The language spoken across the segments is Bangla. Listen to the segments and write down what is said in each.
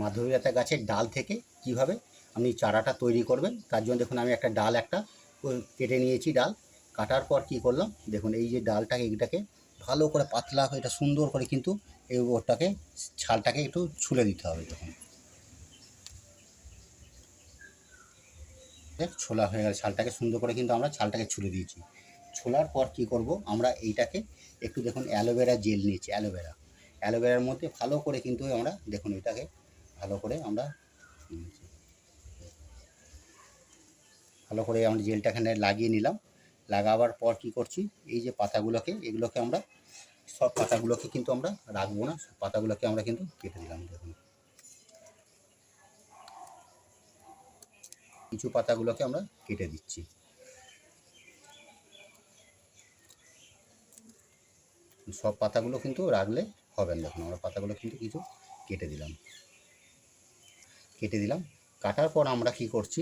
মাধবীলতা গাছের ডাল থেকে কীভাবে আপনি চারাটা তৈরি করবেন তার জন্য দেখুন আমি একটা ডাল একটা কেটে নিয়েছি ডাল। কাটার পর কি করলাম দেখুন এই যে ডালটাকে এইটাকে ভালো করে পাতলা এটা সুন্দর করে কিন্তু এই ওটাকে ছালটাকে একটু ছুলে দিতে হবে দেখ, ছোলা হয়ে গেল ছালটাকে সুন্দর করে কিন্তু আমরা ছালটাকে ছুলে দিয়েছি। ছোলার পর কি করব আমরা এইটাকে একটু দেখুন অ্যালোভেরা জেল নিয়েছি অ্যালোভেরা। অ্যালোভেরার মধ্যে ভালো করে কিন্তু আমরা দেখুন এটাকে ভালো করে আমরা ভালো করে আমরা জেলটা এখানে লাগিয়ে নিলাম। লাগাবার পর কি করছি? এই যে পাতাগুলোকে, এগুলোকে আমরা, সব পাতাগুলোকে কিন্তু আমরা রাখব না, সব পাতাগুলোকে আমরা কিন্তু কেটে দিলাম, দেখুন। কিছু পাতাগুলোকে আমরা কেটে দিচ্ছি। সব পাতাগুলো কিন্তু রাখলে হবে না, দেখুন, আমরা পাতাগুলো কিন্তু কিছু কেটে দিলাম। কেটে দিলাম। কাটার পর আমরা কি করছি?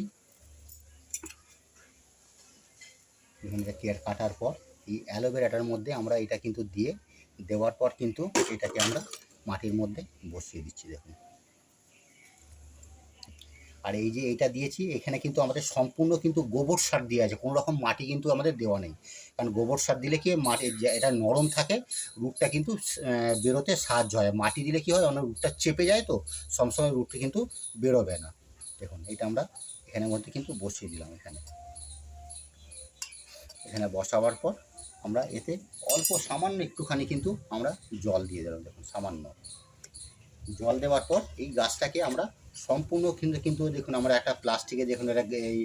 কেয়ার কাটার পর এই অ্যালোভেরাটার মধ্যে আমরা এটা কিন্তু দিয়ে দেওয়ার পর কিন্তু এটাকে আমরা মাটির মধ্যে বসিয়ে দিচ্ছি, দেখুন। আর এই যে এটা দিয়েছি, এখানে কিন্তু আমাদের সম্পূর্ণ কিন্তু গোবর সার দেওয়া আছে। কোনো রকম মাটি কিন্তু আমাদের দেওয়া নেই। কারণ গোবর সার দিলে কি মাটি এটা নরম থাকে, রুটটা কিন্তু বেরোতে সাহায্য হয়। মাটি দিলে কি হয়, অনেক রুটটা চেপে যায় তো সবসময় রুটটা কিন্তু বেরোবে না। দেখুন, এটা আমরা এখানের মধ্যে কিন্তু বসিয়ে দিলাম এখানে। এখানে বসাবার পর আমরা এতে অল্প সামান্য একটুখানি কিন্তু আমরা জল দিয়ে দিলাম। দেখুন, সামান্য। জল দেওয়ার পর এই গাছটাকে আমরা সম্পূর্ণ কিন্তু কিন্তু দেখুন আমরা একটা প্লাস্টিকে দেখুন একটা এই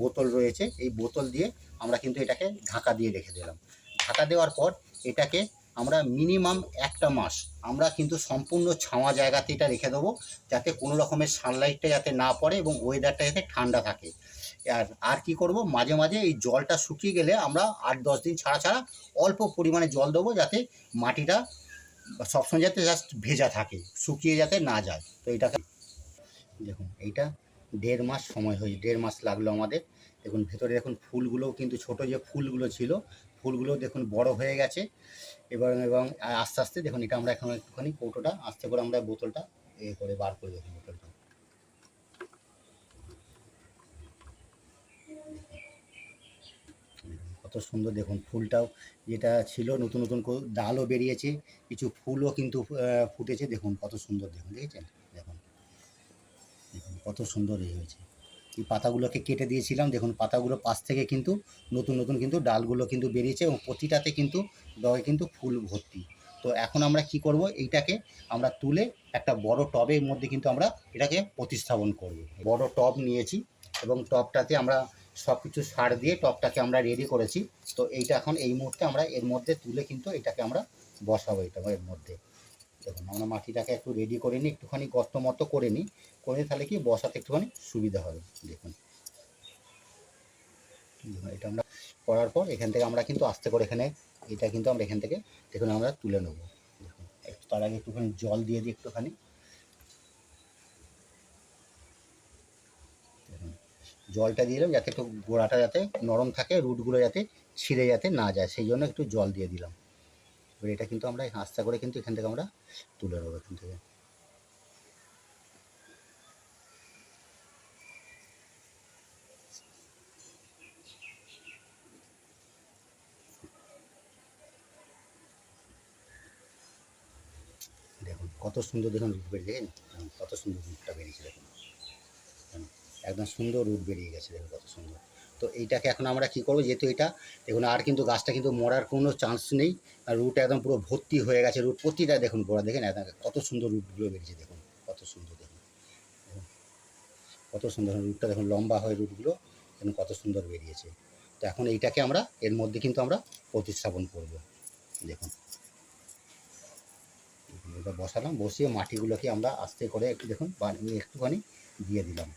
বোতল রয়েছে, এই বোতল দিয়ে আমরা কিন্তু এটাকে ঢাকা দিয়ে রেখে দিলাম। ঢাকা দেওয়ার পর এটাকে আমরা মিনিমাম একটা মাস আমরা কিন্তু সম্পূর্ণ ছাওয়া জায়গাতে এটা রেখে দেবো, যাতে কোনো রকমের সানলাইটটা যাতে না পড়ে এবং ওয়েদারটা যাতে ঠান্ডা থাকে। আর আর কি করব? মাঝে মাঝে এই জলটা শুকিয়ে গেলে আমরা আট দশ দিন ছাড়া ছাড়া অল্প পরিমাণে জল দেবো, যাতে মাটিটা সবসময় যাতে জাস্ট ভেজা থাকে, শুকিয়ে যাতে না যায়। তো এটাকে দেখুন, এইটা দেড় মাস সময় হয়েছে, দেড় মাস লাগল আমাদের। দেখুন, ভেতরে দেখুন, ফুলগুলোও কিন্তু ছোট যে ফুলগুলো ছিল ফুলগুলো দেখুন বড় হয়ে গেছে। এবং এবং আস্তে আস্তে দেখুন, এটা আমরা এখন একটুখানি কৌটোটা, আস্তে করে আমরা বোতলটা এ করে বার করে দেখুন বোতলটা। কত সুন্দর দেখুন, ফুলটাও যেটা ছিল, নতুন নতুন ডালও বেরিয়েছে, কিছু ফুলও কিন্তু ফুটেছে, দেখুন কত সুন্দর দেখুন, দেখেছেন? কত সুন্দর এই হয়েছে। এই পাতাগুলোকে কেটে দিয়েছিলাম, দেখুন পাতাগুলো পাশ থেকে কিন্তু নতুন নতুন কিন্তু ডালগুলো কিন্তু বেরিয়েছে এবং প্রতিটাতে কিন্তু ডগে কিন্তু ফুল ভর্তি। তো এখন আমরা কি করব? এইটাকে আমরা তুলে একটা বড় টবের মধ্যে কিন্তু আমরা এটাকে প্রতিস্থাপন করব। বড় টব নিয়েছি এবং টবটাতে আমরা সব কিছু সার দিয়ে টবটাকে আমরা রেডি করেছি। তো এইটা এখন এই মুহূর্তে আমরা এর মধ্যে তুলে কিন্তু এটাকে আমরা বসাবো এটা এর মধ্যে। দেখুন আমরা মাটিটাকে একটু রেডি করে নিই, একটুখানি গর্ত মতো করে নিই করে নিই, তাহলে কি বসাতে একটুখানি সুবিধা হবে, দেখুন। এটা আমরা করার পর এখান থেকে আমরা কিন্তু আস্তে করে এখানে, এটা কিন্তু আমরা এখান থেকে, দেখুন, আমরা তুলে নেব। দেখুন, একটু তার আগে একটুখানি জল দিয়ে দিই একটুখানি। জলটা দিয়ে দিলাম, যাতে একটু গোড়াটা যাতে নরম থাকে, রুটগুলো যাতে ছিঁড়ে যাতে না যায়, সেই জন্য একটু জল দিয়ে দিলাম। এবার এটা কিন্তু আমরা আস্তে করে কিন্তু এখান থেকে আমরা তুলে নেব এখান থেকে। দেখুন কত সুন্দর দেখুন রুট বেরিয়ে কত সুন্দর রুটটা বেরিয়েছে দেখুন, একদম সুন্দর রুট বেরিয়ে গেছে দেখুন কত সুন্দর। তো এইটাকে এখন আমরা কি করব? যেহেতু এটা, দেখুন, আর কিন্তু গাছটা কিন্তু মরার কোনো চান্স নেই। আর রুট একদম পুরো ভর্তি হয়ে গেছে। রুট প্রতিটা দেখুন, গোড়া দেখেন, একদম কত সুন্দর রুটগুলো বেরিয়েছে, দেখুন, কত সুন্দর, দেখুন। কত সুন্দর রুটটা দেখুন, লম্বা হয় রুটগুলো দেখুন, কত সুন্দর বেরিয়েছে। তো এখন এইটাকে আমরা, এর মধ্যে কিন্তু আমরা প্রতিস্থাপন করব, দেখুন। এটা বসালাম, বসিয়ে মাটিগুলোকে আমরা আস্তে করে একটু, দেখুন বা- একটুখানি দিয়ে দিলাম।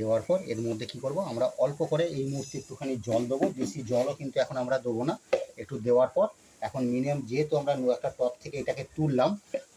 দেওয়ার পর এর মধ্যে কি করব, আমরা অল্প করে এই মুহূর্তে একটুখানি জল দেবো। বেশি জলও কিন্তু এখন আমরা দেবো না। একটু দেওয়ার পর এখন মিনিমাম যেহেতু আমরা একটা টপ থেকে এটাকে তুললাম,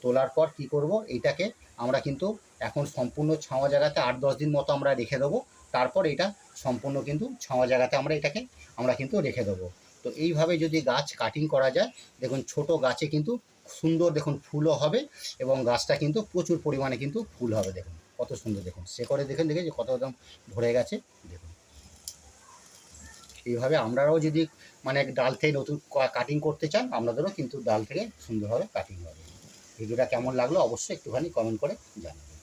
তোলার পর কি করব এইটাকে আমরা কিন্তু এখন সম্পূর্ণ ছাওয়া জায়গাতে আট দশ দিন মতো আমরা রেখে দেবো। তারপর এটা সম্পূর্ণ কিন্তু ছাওয়া জায়গাতে আমরা এটাকে, আমরা কিন্তু রেখে দেবো। তো এইভাবে যদি গাছ কাটিং করা যায়, দেখুন ছোট গাছে কিন্তু সুন্দর দেখুন ফুলও হবে এবং গাছটা কিন্তু প্রচুর পরিমাণে কিন্তু ফুল হবে, দেখুন। কত সুন্দর দেখুন। সে করে দেখেন দেখে যে কত একদম ভরে গেছে, দেখুন। এইভাবে আমরাও যদি মানে ডাল থেকে নতুন কাটিং করতে চান, আপনাদেরও কিন্তু ডাল থেকে সুন্দরভাবে কাটিং হবে। ভিডিওটা কেমন লাগল অবশ্যই একটুখানি কমেন্ট করে জানাবেন।